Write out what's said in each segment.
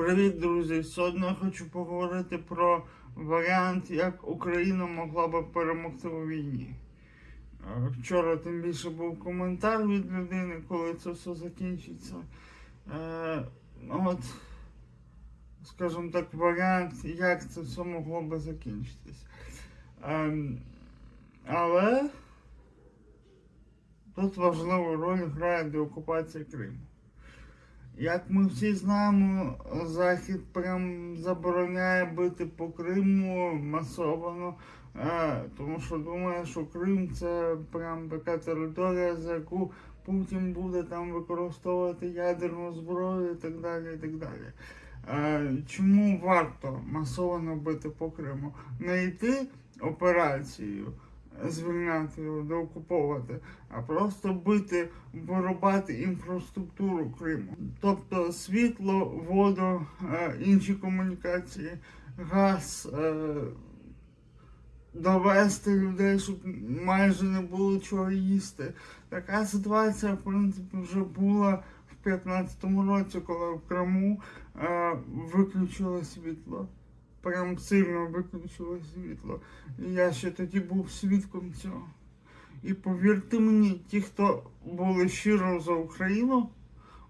Привіт, друзі! Сьогодні хочу поговорити про варіант, як Україна могла би перемогти у війні. Вчора тим більше був коментар від людини, коли це все закінчиться. Е, От, скажімо так, варіант, як це все могло би закінчитись. Ем, Але тут важливу роль грає деокупація Криму. Як ми всі знаємо, Захід прям забороняє бити по Криму масово, е, тому що думає, що Крим це прям така територія, за яку Путін буде там використовувати ядерну зброю і так далі. і так далі. Е, Чому варто масово бити по Криму? Не йти операцією, звільняти деокуповувати, а просто бити, вирубати інфраструктуру Криму. Тобто світло, воду, е, інші комунікації, газ, е, довести людей, щоб майже не було чого їсти. Така ситуація, в принципі, вже була в 15-му році, коли в Криму е, виключили світло. Прям сильно виключили світло. І я ще тоді був свідком цього. І повірте мені, ті, хто були щиро за Україну,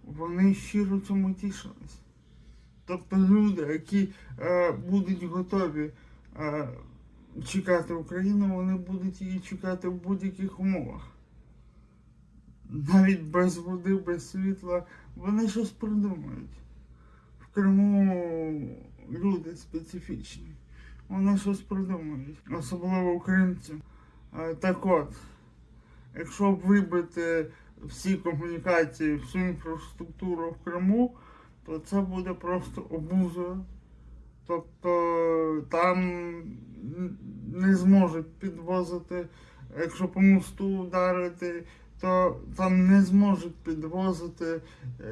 вони щиро цьому тішились. Тобто люди, які е, будуть готові е, чекати Україну, вони будуть її чекати в будь-яких умовах. Навіть без води, без світла, вони щось придумають. В Криму люди специфічні. Вони щось придумають, особливо українці. Е, Так от, якщо вибити всі комунікації, всю інфраструктуру в Криму, то це буде просто обузою. Тобто там не зможуть підвозити, якщо по мосту ударити, то там не зможуть підвозити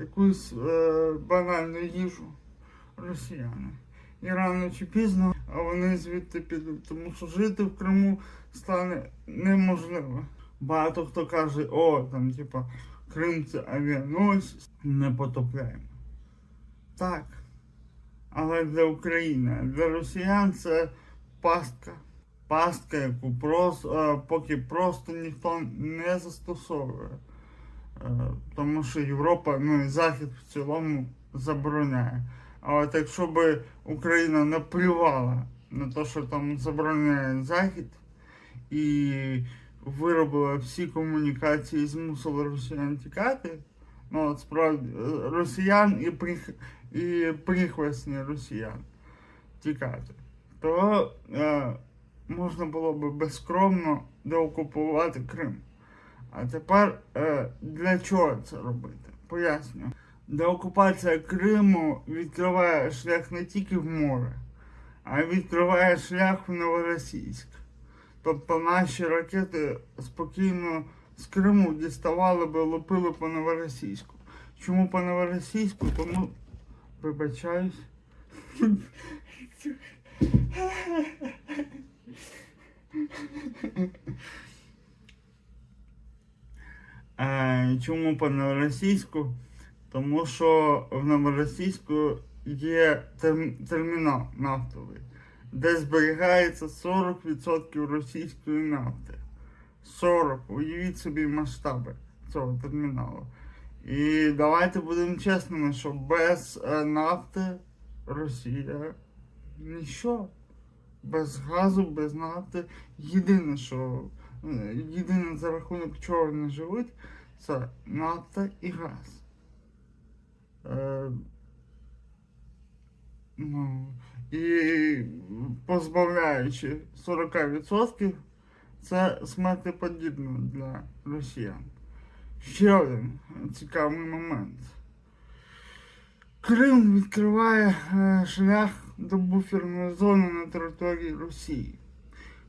якусь е, банальну їжу росіяни. І рано чи пізно а вони звідти підуть, тому що жити в Криму стане неможливо. Багато хто каже, о, там, типа, Крим це авіаносець, не потопляємо. Так. Але для України, для росіян це пастка. Пастка, яку просто, поки просто ніхто не застосовує. Е, Тому що Європа, ну і Захід в цілому забороняє. А от якщо б Україна наплювала на те, що там забороняє Захід, і виробила всі комунікації змусила росіян тікати, ну от справді е, росіян і, прих... і прихвесні росіян тікати, то е, можна було б безкромно деокупувати Крим. А тепер е, для чого це робити? Поясню. Деокупація Криму відкриває шлях не тільки в море, а й відкриває шлях в Новоросійськ. Тобто наші ракети спокійно з Криму діставали би, лупили по Новоросійську. Чому по Новоросійську? Тому вибачаюсь. Е, Чому по Новоросійську? Тому що в Новоросійську є терм- термінал нафтовий, де зберігається 40% російської нафти. 40. Уявіть собі масштаби цього терміналу. І давайте будемо чесними, що без е, нафти Росія нічого. Без газу, без нафти. Єдине, що е, єдине за рахунок чого вони живуть, це нафта і газ. Е, ну, і позбавляючи 40%, це смертеподібно для росіян. Ще один цікавий момент. Крим відкриває е, шлях до буферної зони на території Росії.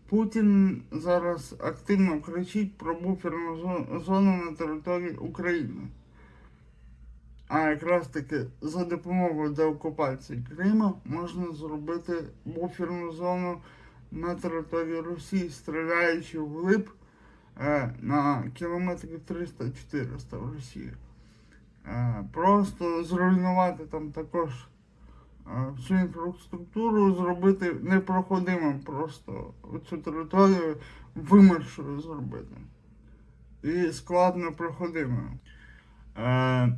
Путін зараз активно кричить про буферну зону на території України. А якраз таки за допомогою деокупації Криму можна зробити буферну зону на території Росії, стріляючи вглиб е, на кілометрів 300-400 в Росії. Е, просто зруйнувати там також е, всю інфраструктуру зробити непроходимим просто цю територію вимершою зробити. І складно проходимою. Е,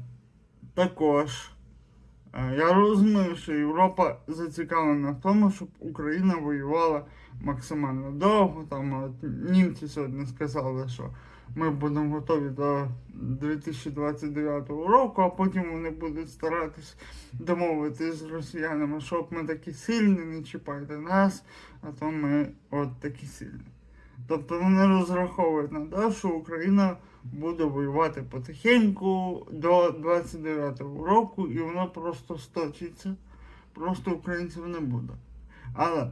також е, я розумію, що Європа зацікавлена в тому, щоб Україна воювала максимально довго. Там от, німці сьогодні сказали, що ми будемо готові до 2029 року, а потім вони будуть старатись домовитись з росіянами, щоб ми такі сильні, не чіпайте нас, а то ми от такі сильні. Тобто вони розраховують на те, що Україна буде воювати потихеньку до 29-го року, і воно просто сточиться. Просто українців не буде. Але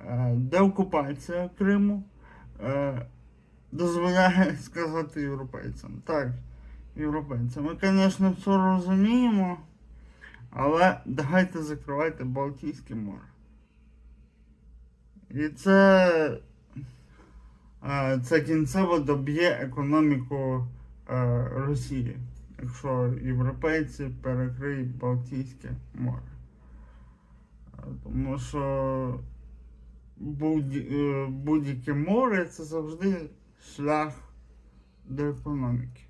е, деокупація Криму е, дозволяє сказати європейцям. Так, європейцям. Ми, звісно, все розуміємо, але давайте закривайте Балтійське море. І це, це кінцево доб'є економіку е, Росії, якщо європейці перекриють Балтійське море. Е, Тому що будь- е, будь-яке море це завжди шлях до економіки.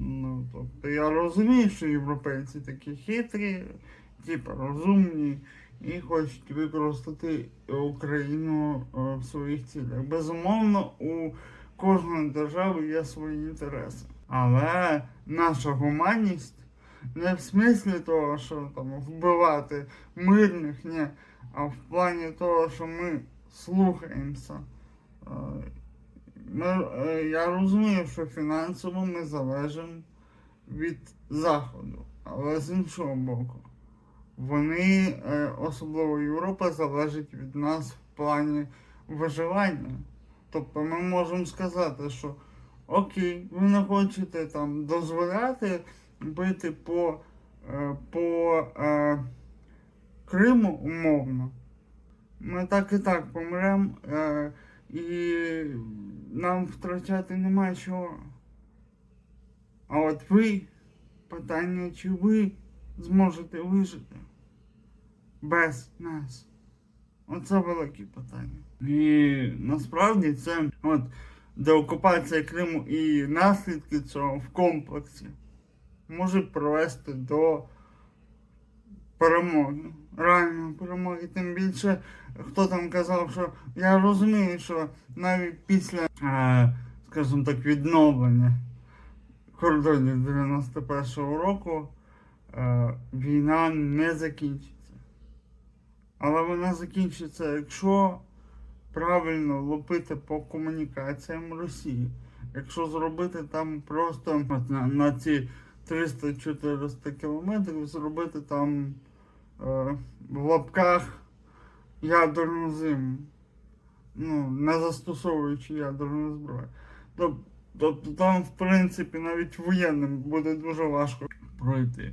Ну, тобто я розумію, що європейці такі хитрі, типу розумні і хочуть використати Україну е, в своїх цілях. Безумовно, у кожної держави є свої інтереси. Але наша гуманність не в смислі того, що там вбивати мирних, ні, а в плані того, що ми слухаємося. Е, Ми, е, я розумію, що фінансово ми залежимо від Заходу, але з іншого боку, вони, е, особливо Європа, залежить від нас в плані виживання. Тобто ми можемо сказати, що окей, ви не хочете там дозволяти бити по, е, по е, Криму умовно. Ми так і так помремо, е, і нам втрачати нема чого. А от ви, питання, чи ви зможете вижити без нас? Оце велике питання. І насправді це от деокупація Криму і наслідки цього в комплексі можуть привести до перемоги. Реальної перемоги. Тим більше, хто там казав, що я розумію, що навіть після, е, скажімо так, відновлення кордонів 91-го року війна не закінчиться. Але вона закінчиться, якщо правильно лупити по комунікаціям Росії. Якщо зробити там просто на, на ці 300-400 кілометрів, зробити там е, в лапках ядерну зиму, ну, не застосовуючи ядерну зброю. Тоб- Тобто там, в принципі, навіть воєнним буде дуже важко пройти.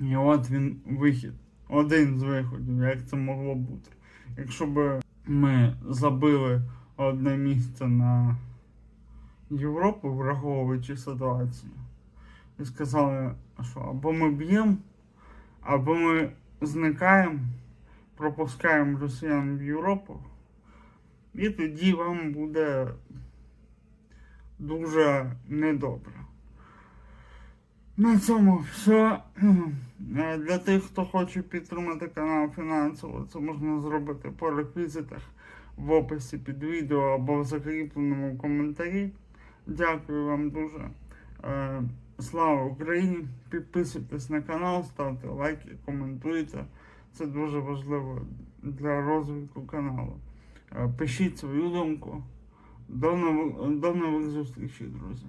І от він вихід. Один з виходів, як це могло бути. Якщо б ми забили одне місце на Європу, враховуючи ситуацію, і сказали, що або ми б'ємо, або ми зникаємо, пропускаємо росіян в Європу, і тоді вам буде дуже недобре. На цьому все. Е, Для тих, хто хоче підтримати канал фінансово, це можна зробити по реквізитах в описі під відео або в закріпленому коментарі. Дякую вам дуже. Е, Слава Україні! Підписуйтесь на канал, ставте лайки, коментуйте. Це дуже важливо для розвитку каналу. Е, Пишіть свою думку. До нових, до нових зустрічей, друзі.